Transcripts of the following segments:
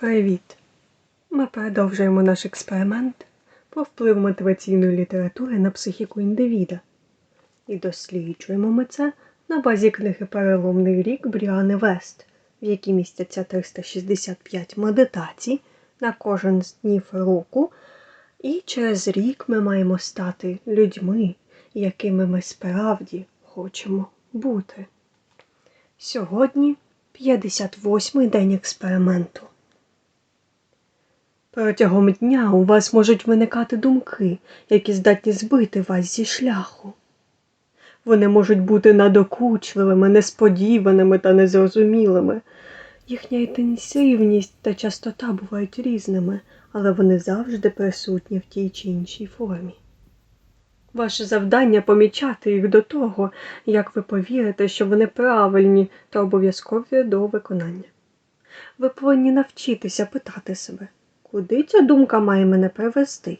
Привіт! Ми продовжуємо наш експеримент про вплив мотиваційної літератури на психіку індивіда. І досліджуємо ми це на базі книги Переломний рік Бріани Вест, в якій містяться 365 медитацій на кожен з днів року. І через рік ми маємо стати людьми, якими ми справді хочемо бути. Сьогодні 58-й день експерименту. Протягом дня у вас можуть виникати думки, які здатні збити вас зі шляху. Вони можуть бути надокучливими, несподіваними та незрозумілими. Їхня інтенсивність та частота бувають різними, але вони завжди присутні в тій чи іншій формі. Ваше завдання помічати їх до того, як ви повірите, що вони правильні та обов'язкові до виконання. Ви повинні навчитися питати себе, куди ця думка має мене привести?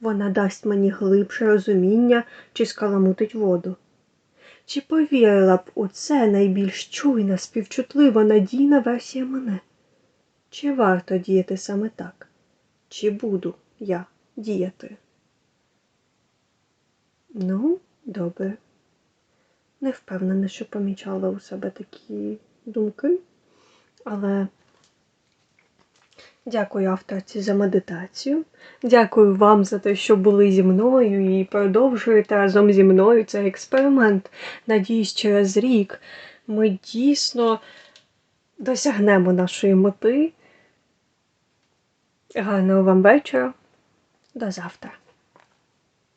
Вона дасть мені глибше розуміння чи скаламутить воду. Чи повірила б у це найбільш чуйна, співчутлива, надійна версія мене? Чи варто діяти саме так? Чи буду я діяти? Ну, добре. Не впевнена, що помічала у себе такі думки, але дякую авторці за медитацію. Дякую вам за те, що були зі мною і продовжуєте разом зі мною цей експеримент. Надіюсь, через рік ми дійсно досягнемо нашої мети. Гарного вам вечора. До завтра.